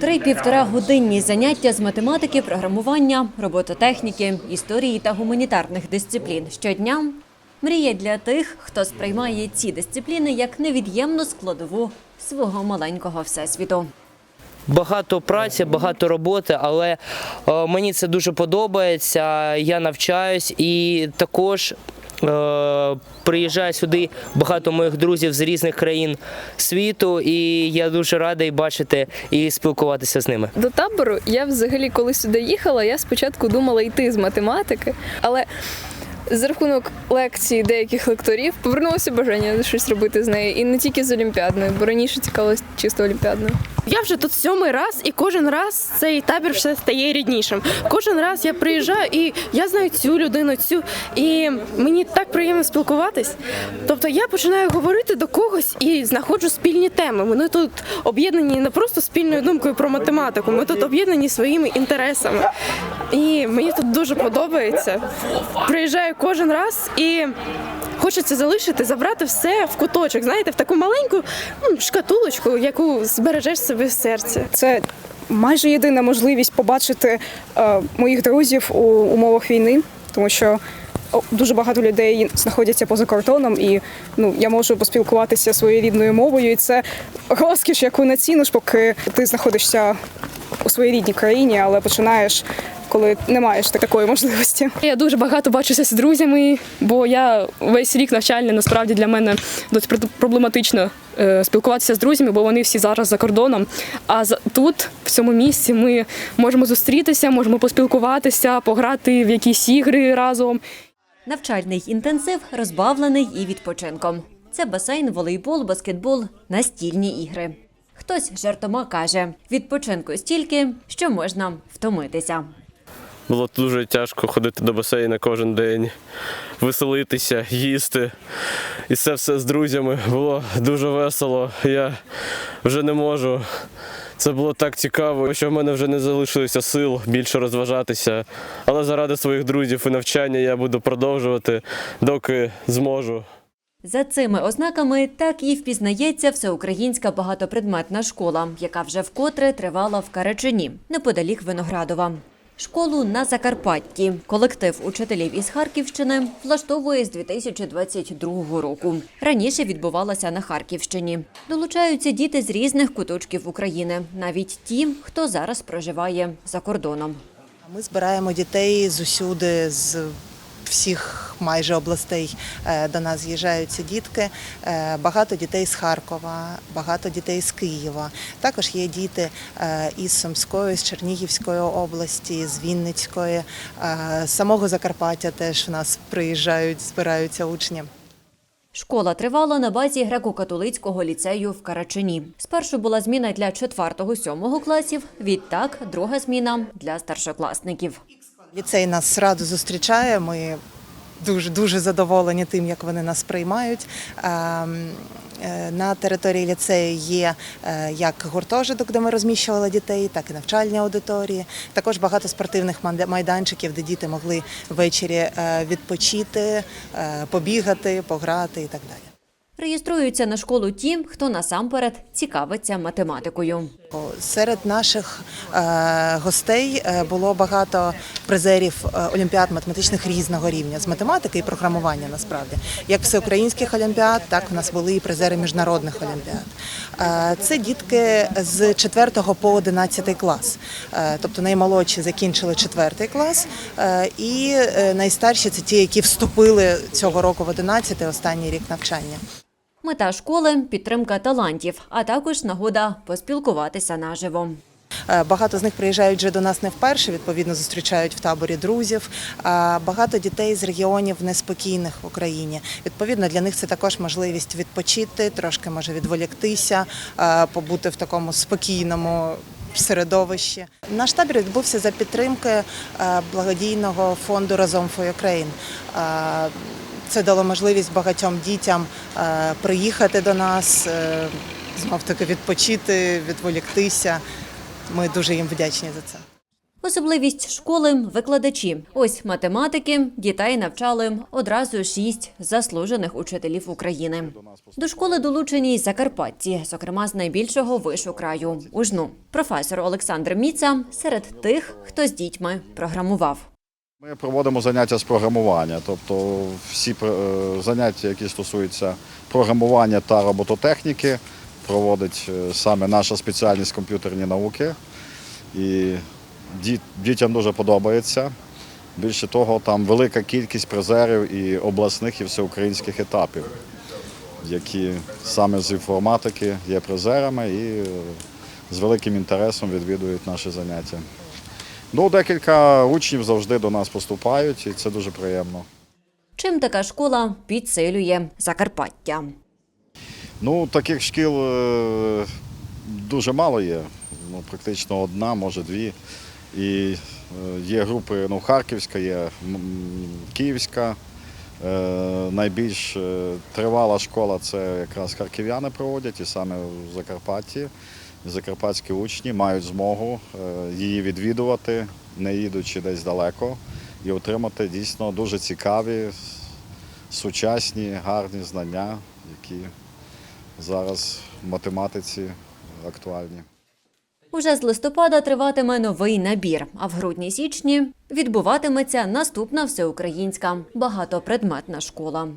Три-півтора годинні заняття з математики, програмування, робототехніки, історії та гуманітарних дисциплін щодня. Мрія для тих, хто сприймає ці дисципліни як невід'ємну складову свого маленького всесвіту. Багато праці, багато роботи, але е, мені це дуже подобається. Я навчаюсь і також приїжджає сюди багато моїх друзів з різних країн світу, і я дуже радий бачити і спілкуватися з ними. До табору я взагалі, коли сюди їхала, я спочатку думала йти з математики, але за рахунок лекцій деяких лекторів повернулося бажання щось робити з нею. І не тільки з Олімпіадною, бо раніше цікавилась чисто Олімпіадною. Я вже тут сьомий раз, і кожен раз цей табір все стає ріднішим. Кожен раз я приїжджаю і я знаю цю людину, цю, і мені так приємно спілкуватись. Тобто я починаю говорити до когось і знаходжу спільні теми. Ми тут об'єднані не просто спільною думкою про математику, ми тут об'єднані своїми інтересами. І мені тут дуже подобається. Приїжджаю кожен раз і. Хочеться залишити, забрати все в куточок, знаєте, в таку маленьку шкатулочку, яку збережеш собі в серці. Це майже єдина можливість побачити е, моїх друзів у умовах війни, тому що дуже багато людей знаходяться поза кордоном, і ну я можу поспілкуватися своєю рідною мовою. І це розкіш, яку не ціниш, поки ти знаходишся у своїй рідній країні, але починаєш, коли не маєш такої можливості. Я дуже багато бачуся з друзями, бо я весь рік навчальний насправді для мене досить проблематично е, спілкуватися з друзями, бо вони всі зараз за кордоном. А за- тут, в цьому місці, ми можемо зустрітися, можемо поспілкуватися, пограти в якісь ігри разом. Навчальний інтенсив розбавлений і відпочинком. Це басейн, волейбол, баскетбол, настільні ігри. Хтось жартома каже: відпочинку стільки, що можна втомитися. Було дуже тяжко ходити до басейну кожен день, веселитися, їсти. І це все з друзями було дуже весело. Я вже не можу. Це було так цікаво, що в мене вже не залишилося сил більше розважатися. Але заради своїх друзів і навчання я буду продовжувати, доки зможу. За цими ознаками так і впізнається всеукраїнська багатопредметна школа, яка вже вкотре тривала в Карачині, неподалік Виноградова. Школу на Закарпатті колектив учителів із Харківщини влаштовує з 2022 року. Раніше відбувалася на Харківщині. Долучаються діти з різних куточків України, навіть ті, хто зараз проживає за кордоном. Ми збираємо дітей з усюди, з всіх майже областей е, до нас з'їжджаються дітки. Е, Багато дітей з Харкова, багато дітей з Києва. Також є діти е, із Сумської, з Чернігівської області, з Вінницької, з самого Закарпаття теж в нас приїжджають, збираються учні. Школа тривала на базі греко-католицького ліцею в Карачині. Спершу була зміна для 4-7 класів, відтак друга зміна для старшокласників. Ліцей нас радо зустрічає. Ми дуже дуже задоволені тим, як вони нас приймають. Ем, е, На території ліцею є е, як гуртожиток, де ми розміщували дітей, так і навчальні аудиторії. Також багато спортивних майданчиків, де діти могли ввечері е, відпочити, побігати, пограти і так далі. Реєструються на школу ті, хто насамперед цікавиться математикою. Серед наших е, гостей е, було багато призерів е, олімпіад математичних різного рівня з математики і програмування. Насправді, як всеукраїнських олімпіад, так в нас були і призери міжнародних олімпіад. Це дітки з 4 по 11 клас, тобто наймолодші закінчили 4 клас, і найстарші це ті, які вступили цього року в 11 останній рік навчання. Мета школи підтримка талантів, а також нагода поспілкуватися наживо. Е, Багато з них приїжджають вже до нас не вперше, відповідно, зустрічають в таборі друзів. А Багато дітей з регіонів неспокійних в Україні. Відповідно, для них це також можливість відпочити, трошки може відволіктися, е, побути в такому спокійному. Середовищі наш табір відбувся за підтримки е, благодійного фонду Разом for Ukraine. Е, Це дало можливість багатьом дітям е, приїхати до нас, знов таки відпочити, відволіктися. Ми дуже їм вдячні за це. Особливість школи викладачі. Ось математики дітей навчали одразу шість заслужених учителів України. До школи долучені й закарпатці, зокрема з найбільшого вишу краю Ужну. Професор Олександр Міца серед тих, хто з дітьми програмував. Ми проводимо заняття з програмування, тобто всі е, заняття, які стосуються програмування та робототехніки, проводить е, саме наша спеціальність комп'ютерні науки. І дітям дуже подобається. Більше того, там велика кількість призерів і обласних, і всеукраїнських етапів, які саме з інформатики є призерами і е, з великим інтересом відвідують наші заняття. Ну, декілька учнів завжди до нас поступають, і це дуже приємно. Чим така школа підсилює Закарпаття? Ну, таких шкіл е, дуже мало є. Ну, практично одна, може дві. І е, є групи, ну, Харківська, є Київська. Е, Найбільш е, тривала школа це якраз харків'яни проводять, і саме в Закарпатті. Закарпатські учні мають змогу її відвідувати, не їдучи десь далеко, і отримати дійсно дуже цікаві, сучасні, гарні знання, які зараз в математиці актуальні. Уже з листопада триватиме новий набір, а в грудні-січні відбуватиметься наступна всеукраїнська багатопредметна школа.